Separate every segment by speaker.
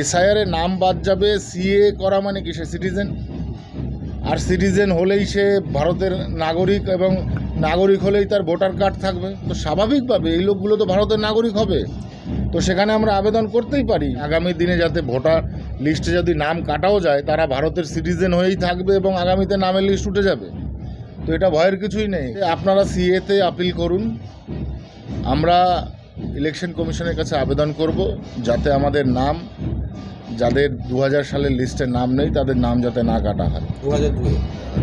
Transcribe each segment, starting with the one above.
Speaker 1: এসআইআরে নাম বাদ যাবে সিএ করা মানে কি? সে সিটিজেন আর সিটিজেন হলেই সে ভারতের নাগরিক এবং নাগরিক হলেই তার ভোটার কার্ড থাকবে। তো স্বাভাবিকভাবে এই লোকগুলো তো ভারতের নাগরিক হবে। তো সেখানে আমরা আবেদন করতেই পারি। আগামী দিনে যাতে ভোটার লিস্টে যদি নাম কাটাও যায়, তারা ভারতের সিটিজেন হয়েই থাকবে এবং আগামীতে নামের লিস্ট উঠে যাবে। তো এটা ভয়ের কিছুই নেই। আপনারা সিএতে আপিল করুন। আমরা ইলেকশন কমিশনের কাছে আবেদন করব, যাতে আমাদের নাম যাদের দু হাজার সালের লিস্টে নাম নেই তাদের নাম যাতে না কাটা হয়।
Speaker 2: দু হাজার দুয়ে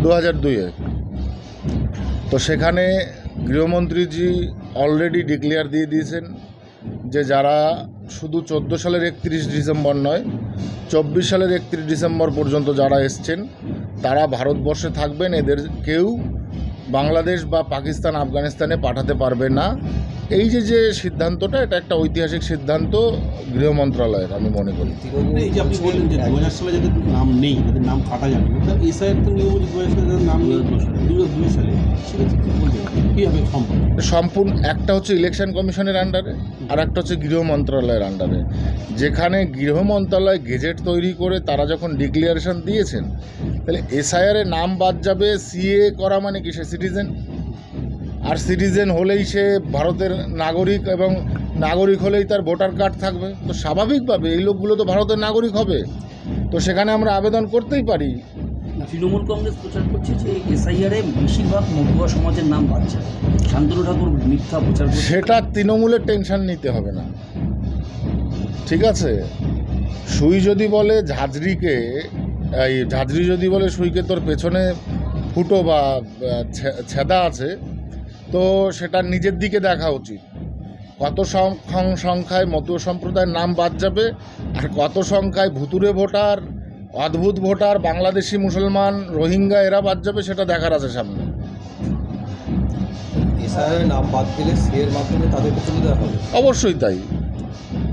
Speaker 1: দু হাজার দুইয়ে তো সেখানে গৃহমন্ত্রীজি অলরেডি ডিক্লেয়ার দিয়ে দিয়েছেন যে যারা শুধু চোদ্দ সালের একত্রিশ ডিসেম্বর নয় চব্বিশ সালের একত্রিশ ডিসেম্বর পর্যন্ত যারা এসছেন তারা ভারতবর্ষে থাকবেন এদের কেউ বাংলাদেশ বা পাকিস্তান আফগানিস্তানে পাঠাতে পারবে না। এই যে যে সিদ্ধান্তটা এটা একটা ঐতিহাসিক সিদ্ধান্ত গৃহ মন্ত্রণালয়ের আমি মনে করি।
Speaker 3: এই যে আপনি বললেন যে দু হাজার সালে যাদের নাম নেই তাদের নাম কাটা যাবে না এসআইয়ের তো নিয়ম দু হাজার সালে নাম নেই দু হাজার দুই সালে সেক্ষেত্রে কী বলবেন? কীভাবে সম্ভব?
Speaker 1: সম্পূর্ণ একটা হচ্ছে ইলেকশন কমিশনের আন্ডারে আর একটা হচ্ছে গৃহ মন্ত্রণালয়ের আন্ডারে যেখানে গৃহ মন্ত্রণালয় গেজেট তৈরি করে তারা যখন ডিক্লিয়ারেশন দিয়েছেন তাহলে এসআইআরে নাম বাদ যাবে সিএ করা মানে কি সে সিটিজেন আর সিটিজেন হলেই সে ভারতের নাগরিক এবং নাগরিক হলেই তার ভোটার কার্ড থাকবে। তো স্বাভাবিকভাবে এই লোকগুলো তো ভারতের নাগরিক হবে। তো সেখানে আমরা আবেদন করতেই পারি।
Speaker 4: তৃণমূল কংগ্রেস প্রচার করছে যে এসআইআরে বেশিরভাগ মতুয়া সমাজের নাম যাবে শান্তনু ঠাকুর মিথ্যা প্রচার
Speaker 1: সেটা তৃণমূলের টেনশন নিতে হবে না। ঠিক আছে? সুই যদি বলে ঝাঁঝরিকে এই ঝাঁঝরি যদি বলে সুইকে তোর পেছনে ফুটো বা ছেদা আছে তো সেটা নিজের দিকে দেখা উচিত। কত সংখ্যা- সংখ্যায় মতুয় সম্প্রদায়ের নাম বাদ যাবে আর কত সংখ্যায় ভুতুরে ভোটার অদ্ভুত ভোটার বাংলাদেশি মুসলমান রোহিঙ্গা এরা বাদ যাবে সেটা দেখার আছে সামনে।
Speaker 2: নাম বাদ সিএর মাধ্যমে হবে?
Speaker 1: অবশ্যই তাই।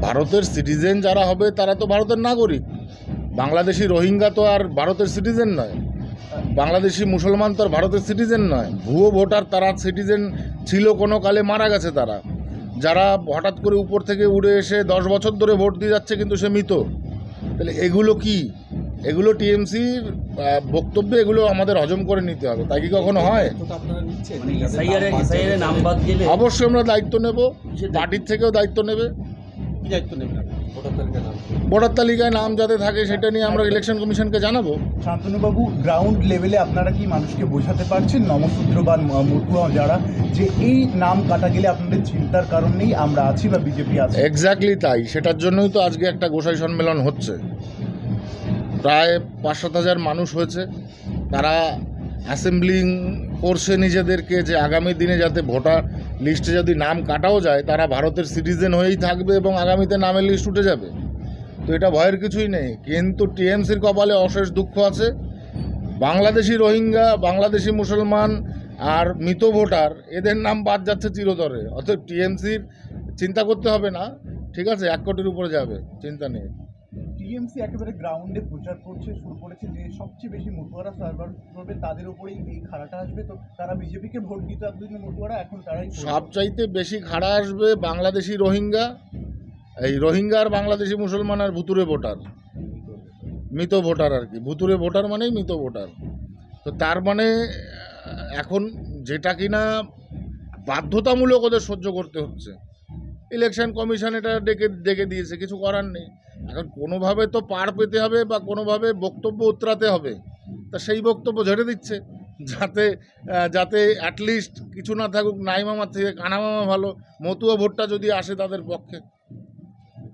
Speaker 1: ভারতের সিটিজেন যারা হবে তারা তো ভারতের নাগরিক। বাংলাদেশি রোহিঙ্গা তো আর ভারতের সিটিজেন নয়। বাংলাদেশি মুসলমান তো আর ভারতের সিটিজেন নয়। ভুয়ো ভোটার তারা সিটিজেন ছিল কোনো কালে মারা গেছে তারা। যারা হঠাৎ করে উপর থেকে উড়ে এসে দশ বছর ধরে ভোট দিয়ে যাচ্ছে কিন্তু সে মৃত। তাহলে এগুলো কি? এগুলো টিএমসির বক্তব্যে এগুলো আমাদের হজম করে নিতে হবে। তাই কি কখনো হয়?
Speaker 2: তো আপনারা নিচ্ছেন।
Speaker 4: মানে
Speaker 1: অবশ্যই আমরা দায়িত্ব নেব। পার্টির থেকেও দায়িত্ব নেবে।
Speaker 3: দায়িত্ব আপনি?
Speaker 2: ভোটার তালিকায় নাম
Speaker 1: যাতে থাকে সেটা নিয়ে আমরা ইলেকশন কমিশনকে জানাব।
Speaker 5: শান্তনুবাবু গ্রাউন্ড লেভেলে আপনারা কি মানুষকে বোঝাতে পারছেন? নমশূদ্র বা মতুয়া যারা যে এই নাম কাটা গেলে আপনাদের চিন্তার কারণ নেই আমরা আছি বা বিজেপি আছে?
Speaker 1: এক্স্যাক্টলি তাই। সেটার জন্যই তো আজকে একটা গোসাই সম্মেলন হচ্ছে। প্রায় পাঁচ সাত হাজার মানুষ হয়েছে। তারা অ্যাসেম্বলিং করছে নিজেদেরকে যে আগামী দিনে যাতে ভোটার লিস্টে যদি নাম কাটাও যায়, তারা ভারতের সিটিজেন হয়েই থাকবে এবং আগামীতে নামের লিস্ট উঠে যাবে। তো এটা ভয়ের কিছুই নেই। কিন্তু টিএমসির কপালে অশেষ দুঃখ আছে। বাংলাদেশি রোহিঙ্গা, বাংলাদেশি মুসলমান আর মৃত ভোটার, এদের নাম বাদ যাচ্ছে চিরতরে। অতএব টিএমসির চিন্তা করতে হবে না। ঠিক আছে, এক কোটির উপরে যাবে, চিন্তা নেই।
Speaker 5: টিএমসি একেবারে গ্রাউন্ডে প্রচার করছে, শুরু করেছে যে সবচেয়ে বেশি মতুয়ারা সার্ভার করবে, তাদের উপরেই এই খাড়াটা আসবে। তো তারা বিজেপিকে ভোট দিত এতদিন মতুয়ারা, এখন তারাই।
Speaker 1: সবচাইতে বেশি খাড়া আসবে বাংলাদেশি রোহিঙ্গা, এই রোহিঙ্গা আর বাংলাদেশি মুসলমান আর ভুতুরে ভোটার। মৃত ভোটার আর কি, ভুতুরে ভোটার মানেই মৃত ভোটার। তো তার মানে এখন যেটা কিনা বাধ্যতামূলক ওদের সহ্য করতে হচ্ছে। ইলেকশন কমিশন এটা ডেকে ডেকে দিয়েছে, কিছু করার নেই। এখন কোনোভাবে তো পার পেতে হবে বা কোনোভাবে বক্তব্য উতরাতে হবে। তা সেই বক্তব্য ঝেড়ে দিচ্ছে। যাতে যাতে অ্যাটলিস্ট কিছু না থাকুক, নাইমামার থেকে কানামামা ভালো, মতুয়া ভোটটা যদি আসে তাদের পক্ষে।